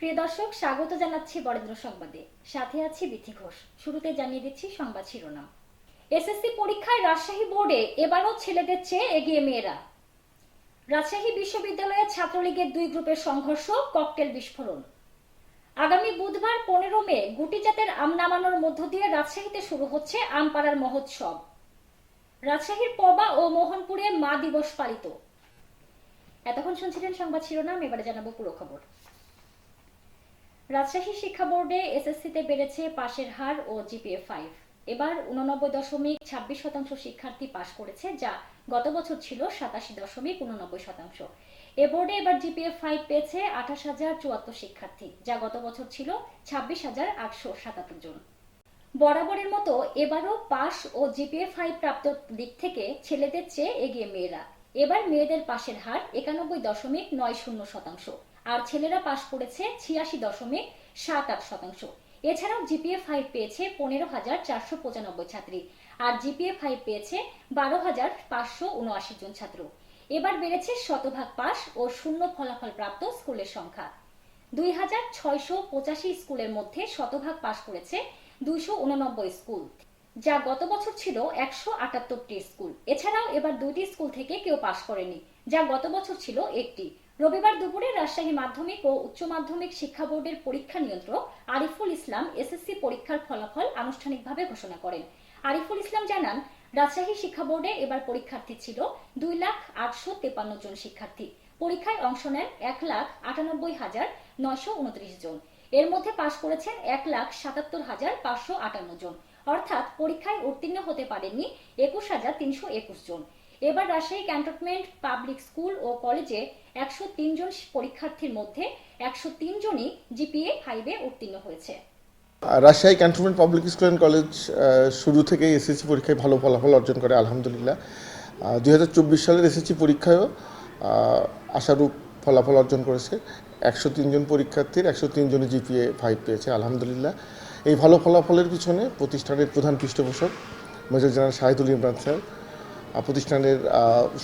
প্রিয় দর্শক, স্বাগত জানাচ্ছি বরেন্দ্র সংবাদে। সাথে আছি বিথি ঘোষ। শুরুতে জানিয়ে দিচ্ছি সংবাদ শিরোনাম। এসএসসি পরীক্ষায় রাজশাহী বোর্ডে এবারও ছেলেদের চেয়ে এগিয়ে মেয়েরা। রাজশাহী বিশ্ববিদ্যালয়ের ছাত্রলীগের দুই গ্রুপের সংঘর্ষ, ককটেল বিস্ফোরণ। আগামী বুধবার পনেরো মে গুটি জাতের আম নামানোর মধ্য দিয়ে রাজশাহীতে শুরু হচ্ছে আমপাড়ার মহোৎসব। রাজশাহীর পবা ও মোহনপুরে মা দিবস পালিত। এতক্ষণ শুনছিলেন সংবাদ শিরোনাম, এবারে জানাব পুরো খবর। রাজশাহী শিক্ষা বোর্ডে এসএসসিতে বেড়েছে পাশের হার ও জিপিএ ফাইভ এবার উননব্বই দশমিক ছাব্বিশ শতাংশ শিক্ষার্থী পাশ করেছে, যা গত বছর ছিল সাতাশি দশমিক উননব্বই শতাংশ। এ বোর্ডে এবার জিপিএ ফাইভ পেয়েছে আঠাশ হাজার চুয়াত্তর শিক্ষার্থী, যা গত বছর ছিল ছাব্বিশ হাজার আটশো সাতাত্তর জন। বরাবরের মতো এবারও পাস ও জিপিএ ফাইভ প্রাপ্ত দিক থেকে ছেলেদের চেয়ে এগিয়ে মেয়েরা। এবার মেয়েদের পাশের হার একানব্বই দশমিক নয় শূন্য শতাংশ। আর ছেলেরা পাশ করেছে ছিয়াশি দশমিক সাত আট শতাংশ। এছাড়াও জিপিএ ফাইভ পেয়েছে পনেরো হাজার চারশো পঁচানব্বই ছাত্রী আর জিপিএ ফাইভ পেয়েছে বারো হাজার পাঁচশো উনআশি জন ছাত্র। এবার বেড়েছে শতভাগ পাস ও শূন্য ফলাফল প্রাপ্ত স্কুলের সংখ্যা। দুই হাজার ছয়শো পঁচাশি স্কুলের মধ্যে শতভাগ পাশ করেছে দুইশো উননব্বই স্কুল, যা গত বছর ছিল একশো আটাত্তরটি স্কুল। এছাড়াও এবার দুইটি স্কুল থেকে কেউ পাশ করেনি, যা গত বছর ছিল একটি। রবিবার দুপুরে রাজশাহী মাধ্যমিক ও উচ্চ মাধ্যমিক শিক্ষা বোর্ডের পরীক্ষা নিয়ন্ত্রক আরিফুল ইসলাম এসএসসি পরীক্ষার ফলাফল আনুষ্ঠানিকভাবে ঘোষণা করেন। আরিফুল ইসলাম জানান, রাজশাহী শিক্ষা বোর্ডে এবার পরীক্ষার্থী ছিল দুই লাখ আটশো তেপান্ন জন শিক্ষার্থী। পরীক্ষায় অংশ নেন এক লাখ আটানব্বই হাজার নয়শো উনত্রিশ জন। এর মধ্যে পাশ করেছেন এক লাখ সাতাত্তর হাজার পাঁচশো আটান্ন জন। অর্থাৎ পরীক্ষায় উত্তীর্ণ হতে পারেননি একুশ হাজার তিনশো একুশ জন। এবার রাজশাহী ক্যান্টনমেন্ট পাবলিক স্কুল ও কলেজে একশো তিন জন পরীক্ষার্থীর মধ্যে একশো তিন জনই জিপিএ ফাইভে উত্তীর্ণ হয়েছে। Rajshahi cantonment public school and college শুরু থেকেই এসএসসি পরীক্ষায় ভালো ফলাফল অর্জন করে, আলহামদুলিল্লাহ। দুই হাজার চব্বিশ সালের এসএসসি পরীক্ষায়ও আশারূপ ফলাফল অর্জন করেছে। একশো তিনজন পরীক্ষার্থীর একশো তিনজনই জিপিএ ফাইভ পেয়েছে, আলহামদুলিল্লাহ। এই ভালো ফলাফলের পিছনে প্রতিষ্ঠানের প্রধান পৃষ্ঠপোষক, major general Shahidul Imran sir প্রতিষ্ঠানের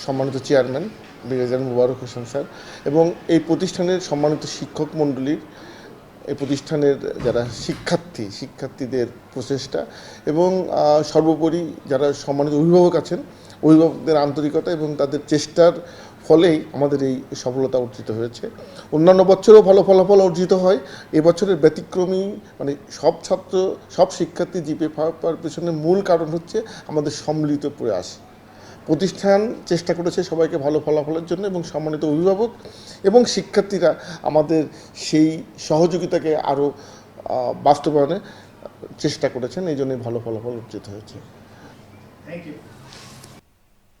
সম্মানিত chairman brigadier Mubarak Hossain sir এবং এই প্রতিষ্ঠানের সম্মানিত শিক্ষক মণ্ডলীর, এই প্রতিষ্ঠানের যারা শিক্ষার্থী, শিক্ষার্থীদের প্রচেষ্টা এবং সর্বোপরি যারা সম্মানিত অভিভাবক আছেন, অভিভাবকদের আন্তরিকতা এবং তাদের চেষ্টার ফলেই আমাদের এই সফলতা অর্জিত হয়েছে। অন্যান্য বছরেও ভালো ফলাফল অর্জিত হয়। এবছরের ব্যতিক্রমী মানে সব ছাত্র, সব শিক্ষার্থী জিপে পাওয়ার পেছনে মূল কারণ হচ্ছে আমাদের সম্মিলিত প্রয়াস। প্রতিষ্ঠান চেষ্টা করেছে সবাইকে ভালো ফলাফলের জন্য এবং সম্মানিত অভিভাবক এবং শিক্ষার্থীরা আমাদের সেই সহযোগিতাকে আরও বাস্তবায়নে চেষ্টা করেছেন। এই জন্যই ভালো ফলাফল অর্জিত হয়েছে।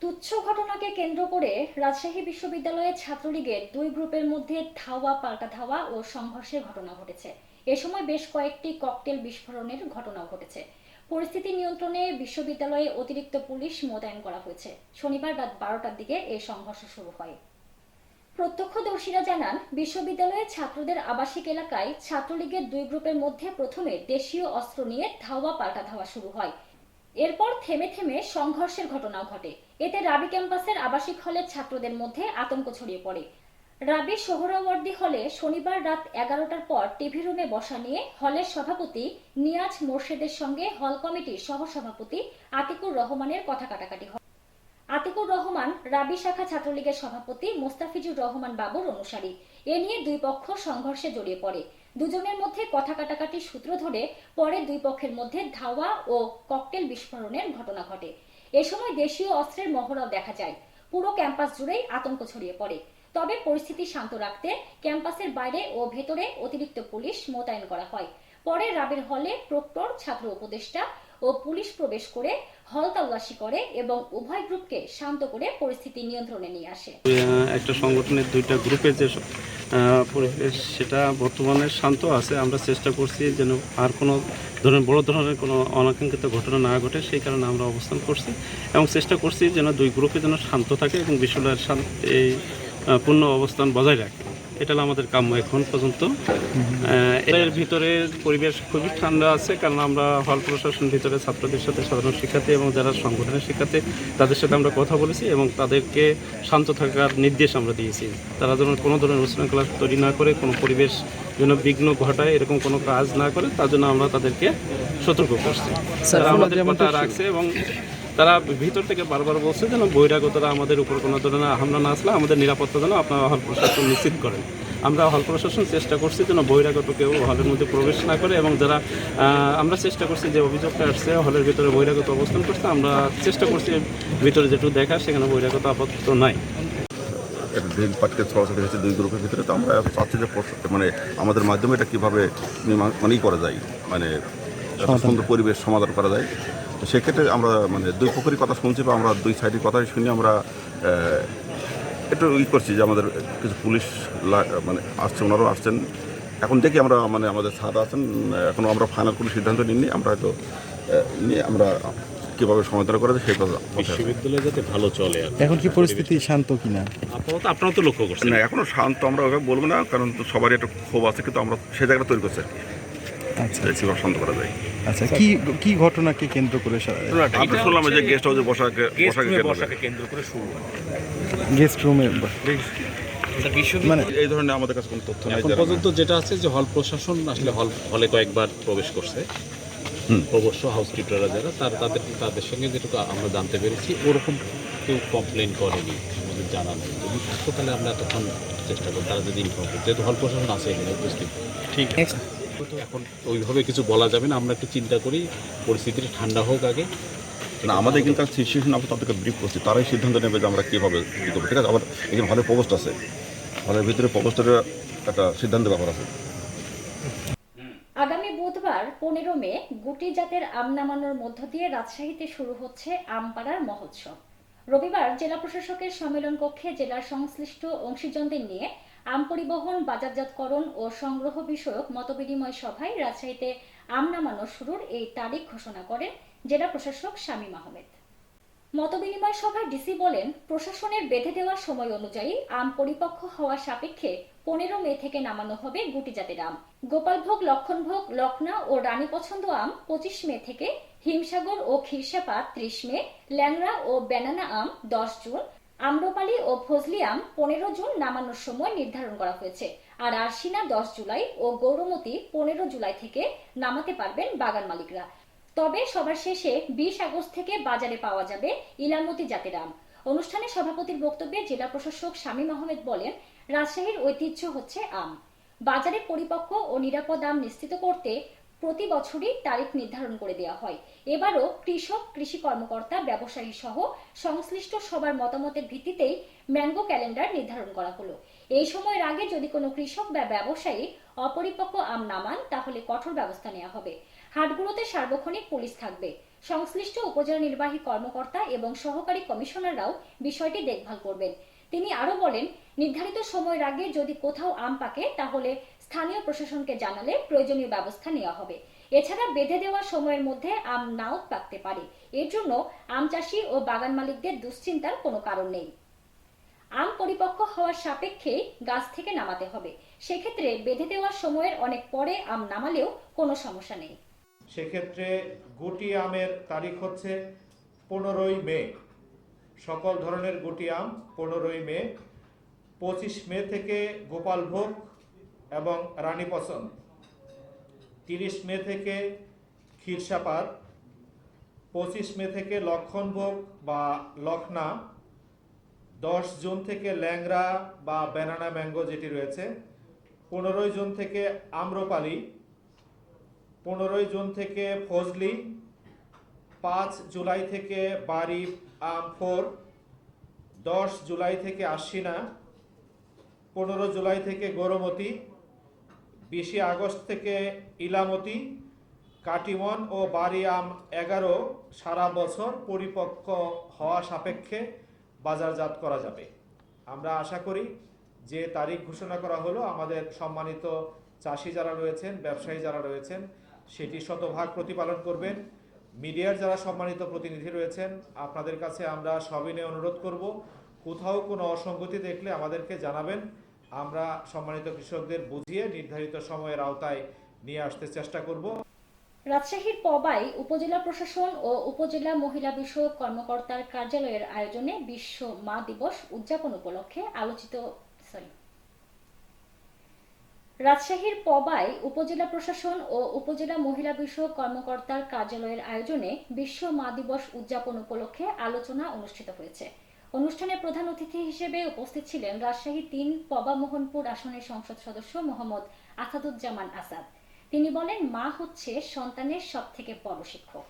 তুচ্ছ ঘটনাকে কেন্দ্র করে রাজশাহী বিশ্ববিদ্যালয়ের ছাত্রলীগের দুই গ্রুপের মধ্যে ধাওয়া পাল্টা ধাওয়া ও সংঘর্ষের ঘটনা ঘটেছে। এ সময় বেশ কয়েকটি ককটেল বিস্ফোরণের ঘটনা ঘটেছে। পরিস্থিতি নিয়ন্ত্রণে বিশ্ববিদ্যালয়ে অতিরিক্ত পুলিশ মোতায়েন করা হয়েছে। শনিবার রাত বারোটার দিকে এই সংঘর্ষ শুরু হয়। প্রত্যক্ষদর্শীরা জানান, বিশ্ববিদ্যালয়ের ছাত্রদের আবাসিক এলাকায় ছাত্রলীগের দুই গ্রুপের মধ্যে প্রথমে দেশীয় অস্ত্র নিয়ে ধাওয়া পাল্টা ধাওয়া শুরু হয়। এরপর থেমে থেমে সংঘর্ষের ঘটনাও ঘটে। এতে রাবি ক্যাম্পাসের আবাসিক হলের ছাত্রদের মধ্যে আতঙ্ক ছড়িয়ে পড়ে। রাবি সোহরাওয়ার্দী হলে শনিবার রাত এগারোটার পর টিভি রুমে বসা নিয়ে হলের সভাপতি নিয়াজ মোর্শেদের সঙ্গে হল কমিটির সহসভাপতি আতিকুর রহমানের কথা কাটাকাটি হয়। আতিকুর রহমান রাবি শাখা ছাত্রলীগের সভাপতি মোস্তাফিজুর রহমান বাবুর অনুসারী। এ নিয়ে দুই পক্ষ সংঘর্ষে জড়িয়ে পড়ে। দুজনের মধ্যে কথা কাটাকাটি সূত্র ধরে পরে দুই পক্ষের মধ্যে ধাওয়া ও ককটেল বিস্ফোরণের ঘটনা ঘটে। এ সময় দেশীয় অস্ত্রের মহড়াও দেখা যায়। পুরো ক্যাম্পাস জুড়েই আতঙ্ক ছড়িয়ে পড়ে। তবে পরিস্থিতি শান্ত রাখতে ক্যাম্পাসের বাইরে ও ভেতরে অতিরিক্ত পুলিশ মোতায়েন করা হয়। পরে রাবের হলে প্রক্টর, ছাত্র উপদেষ্টা ও পুলিশ প্রবেশ করে হল তল্লাশি করে এবং উভয় গ্রুপকে শান্ত করে পরিস্থিতি নিয়ন্ত্রণে নিয়ে আসে। একটা সংগঠনের দুইটা গ্রুপের যে পরিবেশ, সেটা বর্তমানে শান্ত আছে। আমরা চেষ্টা করছি যেন আর কোনো ধরনের, বড় ধরনের কোনো অনাকাঙ্ক্ষিত ঘটনা না ঘটে, সেই কারণে আমরা অবস্থান করছি এবং চেষ্টা করছি যেন দুই গ্রুপে যেন শান্ত থাকে এবং বিশ্ববিদ্যালয়ের শান্ত এই পূর্ণ অবস্থান বজায় রাখে। এটা হলো আমাদের কাম্য এখন পর্যন্ত। এর ভিতরে পরিবেশ খুবই ঠান্ডা আছে কারণ আমরা হল প্রশাসন ভিতরে ছাত্রদের সাথে সাধারণ শিক্ষার্থী এবং যারা সংগঠনের শিক্ষার্থী তাদের সাথে আমরা কথা বলেছি এবং তাদেরকে শান্ত থাকার নির্দেশ আমরা দিয়েছি। তারা যেন কোনো ধরনের উশৃঙ্খলা তৈরি না করে কোনো পরিবেশ যেন বিঘ্ন ঘটায় এরকম কোনো কাজ না করে তার জন্য আমরা তাদেরকে সতর্ক করছি। তারা আমাদের কথা রাখছে এবং তারা ভিতর থেকে বারবার বলছে যেন বহিরাগতরা আমাদের উপর কোনো ধরনের হামলা না আসলে আমাদের নিরাপত্তা যেন আপনারা হল প্রশাসন নিশ্চিত করেন। আমরা হল প্রশাসন চেষ্টা করছি যেন বহিরাগত কেউ হলের মধ্যে প্রবেশ না করে এবং যারা আমরা চেষ্টা করছি যে অভিযোগটা আসছে হলের ভিতরে বহিরাগত অবস্থান করছে আমরা চেষ্টা করছি ভিতরে যেটুকু দেখা সেখানে বহিরাগত আপাতত নাই। পার্টিতে ছড়াছড়ি হয়েছে দুই গ্রুপের ভিতরে তো আমরা চাচ্ছি যে মানে আমাদের মাধ্যমে এটা কীভাবে মানেই করা যায় মানে সুন্দর পরিবেশ সমাধান করা যায়। সেক্ষেত্রে আমরা মানে দুই পক্ষেরই কথা শুনছি বা আমরা দুই সাইডের কথাই শুনে আমরা একটু ই করছি যে আমাদের কিছু পুলিশ লা- মানে আসছে ওনারাও আসছেন। এখন দেখি আমরা মানে আমাদের স্যার আছেন এখনও আমরা ফাইনাল কোনো সিদ্ধান্ত নিইনি আমরা হয়তো নিয়ে আমরা কীভাবে সমাধান করা যায় সেই কথা বিশ্ববিদ্যালয় যাতে ভালো চলে আর এখন কি পরিস্থিতি শান্ত কিনা? আপাতত আপনারা তো লক্ষ্য করছেন। না এখনও শান্ত আমরা ওইভাবে বলব না কারণ তো সবারই একটা ক্ষোভ আছে কিন্তু আমরা সেই জায়গাটা তৈরি করছি আর কি। আচ্ছা শান্ত করা যায়। আচ্ছা কি কি ঘটনাকে কেন্দ্র করে আপনি শুনলাম যে গেস্ট হাউসে বসাকে গেস্ট বসাকে কেন্দ্র করে। বসাকে কেন্দ্র করে শুরু হয়। গেস্ট রুমে মানে এই ধরনের আমাদের কাছে কোনো তথ্য নাই এখন পর্যন্ত যেটা আছে যে হল প্রশাসন আসলে হল হলে কয়েকবার প্রবেশ করছে। অবশ্য হাউসকিপাররা যারা তার তাদের তাদের সঙ্গে যেটুকু আমরা জানতে পেরেছি ওরকম কেউ কমপ্লেন করেনি আমাদের জানা নেই। যদি থাকতো তাহলে আমরা তখন চেষ্টা করি তারা যদি ইনফর্ম করে যেহেতু হল প্রশাসন আছে এখানে উপস্থিত। ঠিক আছে। এখন ওইভাবে কিছু বলা যাবে না। আমরা একটু চিন্তা করি পরিস্থিতিটা ঠান্ডা হোক আগে। না আমাদের এখানকার সিচুয়েশন আমরা তাদেরকে ব্রিফ করছি। তারাই সিদ্ধান্ত নেবে যে আমরা কীভাবে কী করব। ঠিক আছে? আবার এখানে হলে পোস্ট আছে হলের ভিতরে পোস্টের একটা সিদ্ধান্ত ব্যাপার আছে। আগামী বুধবার পনেরো মে গুটি জাতের আম নামানোর মধ্য দিয়ে রাজশাহীতে শুরু হচ্ছে আমপাড়ার মহোৎসব। রবিবার জেলা প্রশাসকের সম্মেলন কক্ষে জেলার সংশ্লিষ্ট অংশীজনদের নিয়ে আম পরিবহন, বাজারজাতকরণ ও সংগ্রহ বিষয়ক মতবিনিময় সভায় রাজশাহীতে আম নামানো শুরুর এই তারিখ ঘোষণা করেন জেলা প্রশাসক শামীম আহমেদ। মতবিনিময় সভায় ডিসি বলেন, প্রশাসনের বেঁধে দেওয়া সময় অনুযায়ী আম পরিপক্ক হওয়া সাপেক্ষে পনেরো মে থেকে নামানো হবে গুটি জাতের আম। গোপালভোগ, লক্ষণভোগ, লখনা ও রানী পছন্দ আম পঁচিশ মে থেকে হিমসাগর ও খিরসাপাত ত্রিশ মে, ল্যাংড়া ও ব্যানানা আম দশ জুন আম্রপালি ও ফজলি আম পনেরো জুন নামানোর সময় নির্ধারণ করা হয়েছে। আর আরশিনা দশ জুলাই ও গৌরমতি পনেরো জুলাই থেকে নামাতে পারবেন বাগান মালিকরা। তবে সবার শেষে বিশ আগস্ট থেকে বাজারে পাওয়া যাবে ইলামতি জাতের আম। অনুষ্ঠানে সভাপতির বক্তব্যে জেলা প্রশাসক শামীম আহমেদ বলেন, রাজশাহীর ঐতিহ্য হচ্ছে আম। বাজারে পরিপক্ক ও নিরাপদ আম নিশ্চিত করতে প্রতি বছরই তারিখ নির্ধারণ করে দেওয়া হয়। এবারও কৃষক, কৃষি কর্মকর্তা, ব্যবসায়ী সহ সংশ্লিষ্ট সবার মতামতের ভিত্তিতেই ম্যাঙ্গো ক্যালেন্ডার নির্ধারণ করা হলো। এই সময়ের আগে যদি কোনো কৃষক বা ব্যবসায়ী অপরিপক্ক আম নামান তাহলে কঠোর ব্যবস্থা নেওয়া হবে। হাটগুলোতে সার্বক্ষণিক পুলিশ থাকবে। সংশ্লিষ্ট উপজেলা নির্বাহী কর্মকর্তা এবং সহকারী কমিশনাররাও বিষয়টি দেখভাল করবেন। তিনি আরও বলেন, নির্ধারিত সময়ের আগে যদি কোথাও আম পাকে, তাহলে স্থানীয় প্রশাসনকে জানালে প্রয়োজনীয় ব্যবস্থা নেওয়া হবে। এছাড়া বেঁধে দেওয়া সময়ের মধ্যে আম নাও পাকতে পারে। এর জন্য আম চাষি ও বাগান মালিকদের দুশ্চিন্তার কোনো কারণ নেই। আম পরিপক্ক হওয়ার সাপেক্ষে গাছ থেকে নামাতে হবে। সেক্ষেত্রে বেঁধে দেওয়ার সময়ের অনেক পরে আম নামালেও কোনো সমস্যা নেই। সেক্ষেত্রে গুটি আমের তারিখ হচ্ছে পনেরোই মে। সকল ধরনের গুটি আম পনেরোই মে। পঁচিশ মে থেকে গোপালভোগ এবং রানী পছন্দ তিরিশ মে থেকে ক্ষীরসাপাত পঁচিশ মে থেকে লক্ষণভোগ বা লখনা, দশ জুন থেকে ল্যাংড়া বা ব্যানানা ম্যাঙ্গো যেটি রয়েছে, পনেরোই জুন থেকে আম্রপালি, পনেরোই জুন থেকে ফজলি, পাঁচ জুলাই থেকে বাড়ি আম ফোর, দশ জুলাই থেকে আশ্বিনা পনেরো জুলাই থেকে গৌরমতি বিশে আগস্ট থেকে ইলামতি, কাটিমন ও বাড়ি আম এগারো সারা বছর পরিপক্ক হওয়া সাপেক্ষে বাজারজাত করা যাবে। আমরা আশা করি যে তারিখ ঘোষণা করা হলো, আমাদের সম্মানিত চাষি যারা রয়েছেন, ব্যবসায়ী যারা রয়েছেন, সেটি শতভাগ প্রতিপালন করবেন। মিডিয়ার যারা সম্মানিত প্রতিনিধি রয়েছেন, আপনাদের কাছে আমরা সবিনয় অনুরোধ করব, কোথাও কোনো অসঙ্গতি দেখলে আমাদেরকে জানাবেন। আমরা সম্মানিত কৃষকদের বুঝিয়ে নির্ধারিত সময়ের আওতায় নিয়ে আসতে চেষ্টা করব। রাজশাহীর পবাই উপজেলা প্রশাসন ও উপজেলা মহিলা বিষয়ক কর্মকর্তার কার্যালয়ের আয়োজনে বিশ্ব মা দিবস উদযাপন উপলক্ষে আলোচিত সরি রাজশাহীর পবাই উপজেলা প্রশাসন ও উপজেলা মহিলা বিষয়ক কর্মকর্তার কার্যালয়ের আয়োজনে বিশ্ব মা দিবস উদযাপন উপলক্ষে আলোচনা অনুষ্ঠিত হয়েছে। অনুষ্ঠানে প্রধান অতিথি হিসেবে উপস্থিত ছিলেন রাজশাহী তিন পবা মোহনপুর আসনের সংসদ সদস্য মোহাম্মদ আসাদুজ্জামান আসাদ। তিনি বলেন, মা হচ্ছে সন্তানের সব থেকে বড় শিক্ষক।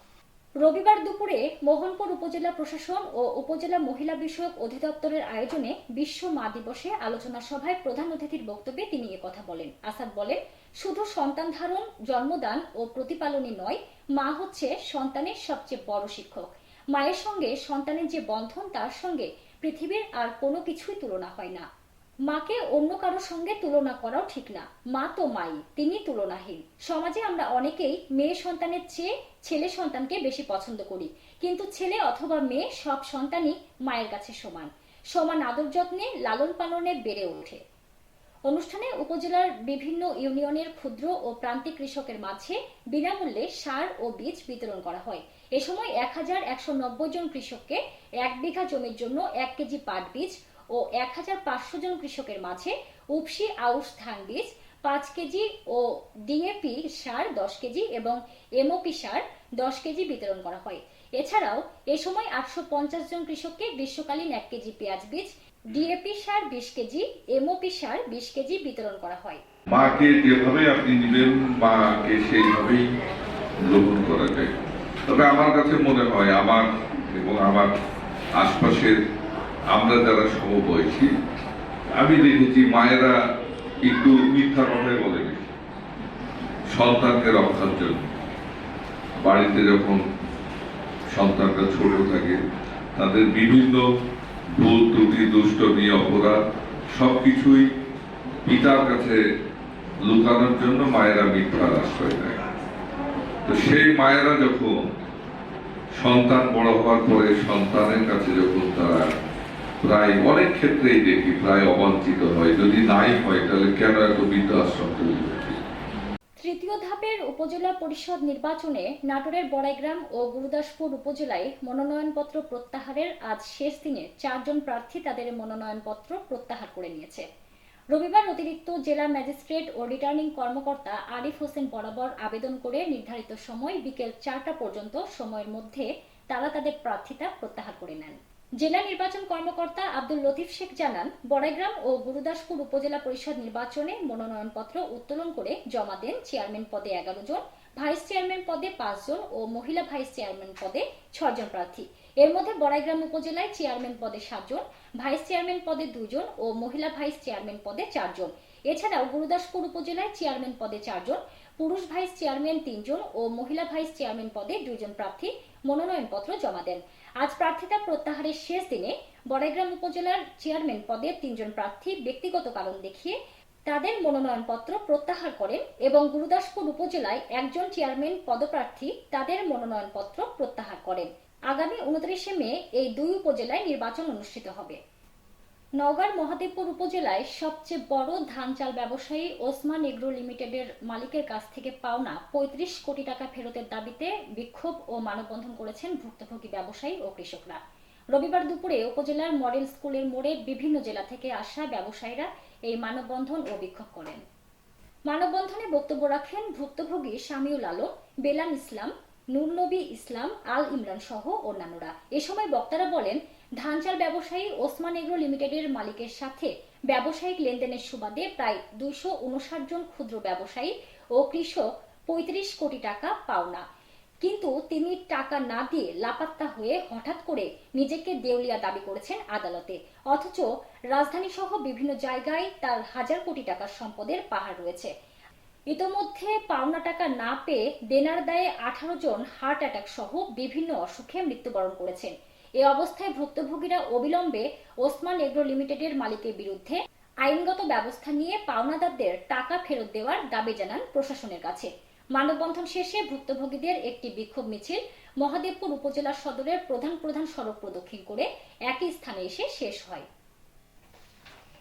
রবিবার দুপুরে মোহনপুর উপজেলা প্রশাসন ও উপজেলা মহিলা বিষয়ক অধিদপ্তরের আয়োজনে বিশ্ব মা দিবসে আলোচনা সভায় প্রধান অতিথির বক্তব্যে তিনি কথা বলেন। আসাদ বলেন, শুধু সন্তান ধারণ, জন্মদান ও প্রতিপালনই নয়, মা হচ্ছে সন্তানের সবচেয়ে বড় শিক্ষক। মায়ের সঙ্গে সন্তানের যে বন্ধন, তার সঙ্গে পৃথিবীর আর কোনো কিছুই তুলনা হয় না। মাকে অন্য কারোর সঙ্গে তুলনা করাও ঠিক না। মা তো মাই, তিনি তুলনাহীন। সমাজে আমরা অনেকেই মেয়ে সন্তানের চেয়ে ছেলে সন্তানকে বেশি পছন্দ করি। কিন্তু ছেলে অথবা মেয়ে সব সন্তানই মায়ের কাছে সমান। সমান আদর যত্নে, লালন পালনে বেড়ে ওঠে। অনুষ্ঠানে উপজেলার বিভিন্ন ইউনিয়নের ক্ষুদ্র ও প্রান্তিক কৃষকের মাঝে বিনামূল্যে সার ও বীজ বিতরণ করা হয়। এ সময় এক হাজার একশো নব্বই জন কৃষককে এক বিঘা জমির জন্য এক কেজি পাট বীজ ও এক হাজার পাঁচশো জন কৃষকের মাঝে উপসি আউশ ধান বীজ, পাঁচ কেজি ও ডিএপি সার দশ কেজি এবং এমওপি সার দশ কেজি বিতরণ করা হয়। এছাড়াও এ সময় আটশো পঞ্চাশ জন কৃষককে গ্রীষ্মকালীন এক কেজি পেঁয়াজ বীজ, ডিএপি সার বিশ কেজি, এমওপি সার বিশ কেজি বিতরণ করা হয়। মাকে যেভাবে আপনি নিবেন মাকে সেইভাবেই গ্রহণ করা যায়। তবে আমার কাছে মনে হয় আমার এবং আমার আশপাশের আমরা যারা সমবয়সী, আমি দেখেছি মায়েরা একটু মিথ্যা কথাই বলে সন্তানকে রক্ষার জন্য। বাড়িতে যখন সন্তানটা ছোট থাকে, তাদের বিভিন্ন ভুল ত্রুটি, দুষ্টমি, অপরাধ সবকিছুই পিতার কাছে লুকানোর জন্য মায়েরা মিথ্যার আশ্রয় নেয়। তো সেই মায়েরা যখন সন্তান বড় হওয়ার পরে সন্তানের কাছে যখন তারা প্রায় অনেক ক্ষেত্রেই দেখি, প্রায় অবাঞ্ছিত হয়, যদি নাই হয়, তাহলে কেন এত বৃদ্ধাশ্রম তৈরি তৃতীয় ধাপের উপজেলা পরিষদ নির্বাচনে নাটোরের বড়াইগ্রাম ও গুরুদাসপুর উপজেলায় মনোনয়নপত্র প্রত্যাহারের আজ শেষ দিনে চারজন প্রার্থী তাদের মনোনয়নপত্র প্রত্যাহার করে নিয়েছে। রবিবার অতিরিক্ত জেলা ম্যাজিস্ট্রেট ও রিটার্নিং কর্মকর্তা আরিফ হোসেন বরাবর আবেদন করে নির্ধারিত সময় বিকেল চারটা পর্যন্ত সময়ের মধ্যে তারা তাদের প্রার্থিতা প্রত্যাহার করে নেন। জেলা নির্বাচন কর্মকর্তা আব্দুল লতিফ শেখ জানান, বড়াইগ্রাম ও গুরুদাসপুর উপজেলা পরিষদ নির্বাচনে মনোনয়নপত্র উত্তোলন করে জমা দেন চেয়ারম্যান পদে এগারো জন, ভাইস চেয়ারম্যান পদে পাঁচজন ও মহিলা ভাইস চেয়ারম্যান পদে ছজন প্রার্থী। এর মধ্যে বড়াইগ্রাম উপজেলায় চেয়ারম্যান পদে সাতজন, ভাইস চেয়ারম্যান পদে দুজন ও মহিলা ভাইস চেয়ারম্যান পদে চারজন। এছাড়াও গুরুদাসপুর উপজেলায় চেয়ারম্যান পদে চারজন, পুরুষ ভাইস চেয়ারম্যান তিনজন ও মহিলা ভাইস চেয়ারম্যান পদে দুজন প্রার্থী মনোনয়নপত্র জমা দেন। আজ প্রার্থিতা প্রত্যাহারের শেষ দিনে বড়াইগ্রাম উপজেলার চেয়ারম্যান পদে তিনজন প্রার্থী ব্যক্তিগত কারণ দেখিয়ে তাদের মনোনয়নপত্র প্রত্যাহার করেন এবং গুরুদাসপুর উপজেলায় একজন চেয়ারম্যান পদপ্রার্থী তাদের মনোনয়নপত্র প্রত্যাহার করেন। আগামী উনত্রিশে মে এই দুই উপজেলায় নির্বাচন অনুষ্ঠিত হবে। নওগাঁর মহাদেবপুর উপজেলায় সবচেয়ে বড় ধান চাল ব্যবসায়ী ওসমান এগ্রো লিমিটেডের মালিকের কাছ থেকে পাওনা পঁয়ত্রিশ কোটি টাকা ফেরতের দাবিতে বিক্ষোভ ও মানববন্ধন করেছেন ভুক্তভোগী ব্যবসায়ী ও কৃষকরা। রবিবার দুপুরে উপজেলার মডেল স্কুলের মোড়ে বিভিন্ন জেলা থেকে আসা ব্যবসায়ীরা এই মানববন্ধন ও বিক্ষোভ করেন। মানববন্ধনে বক্তব্য রাখেন ভুক্তভোগী শামিউল আলম বেলাম ইসলাম নূরনবী ইসলাম, আল ইমরান সহ অন্যান্যরা। এ সময় বক্তারা বলেন ধান চাল ব্যবসায়ী ওসমান এগ্রো লিমিটেডের মালিকের সাথে ব্যবসায়িক লেনদেনের সুবাদে প্রায় দুইশো উনষাট জন ক্ষুদ্র ব্যবসায়ী ও কৃষক পঁয়ত্রিশ কোটি টাকা পাওনা। কিন্তু তিনি টাকা না দিয়ে লাপাত্তা হয়ে হঠাৎ করে নিজেকে দেউলিয়া দাবি করেছেন আদালতে। অথচ রাজধানী সহ বিভিন্ন জায়গায় তার হাজার কোটি টাকার সম্পদের পাহাড় রয়েছে। ইতোমধ্যে পাওনা টাকা না পেয়ে দেনার দায়ে আঠারো জন হার্ট অ্যাটাক সহ বিভিন্ন অসুখে মৃত্যুবরণ করেছেন। এ অবস্থায় ভুক্তভোগীরা অবিলম্বে ওসমান এগ্রো লিমিটেডের মালিকের বিরুদ্ধে আইনগত ব্যবস্থা নিয়ে পাওনাদারদের টাকা ফেরত দেওয়ার দাবি জানান প্রশাসনের কাছে। মানববন্ধন শেষে ভুক্তভোগীদের একটি বিক্ষোভ মিছিল মহাদেবপুর উপজেলা সদরের প্রধান প্রধান সড়ক প্রদক্ষিণ করে একই স্থানে এসে শেষ হয়।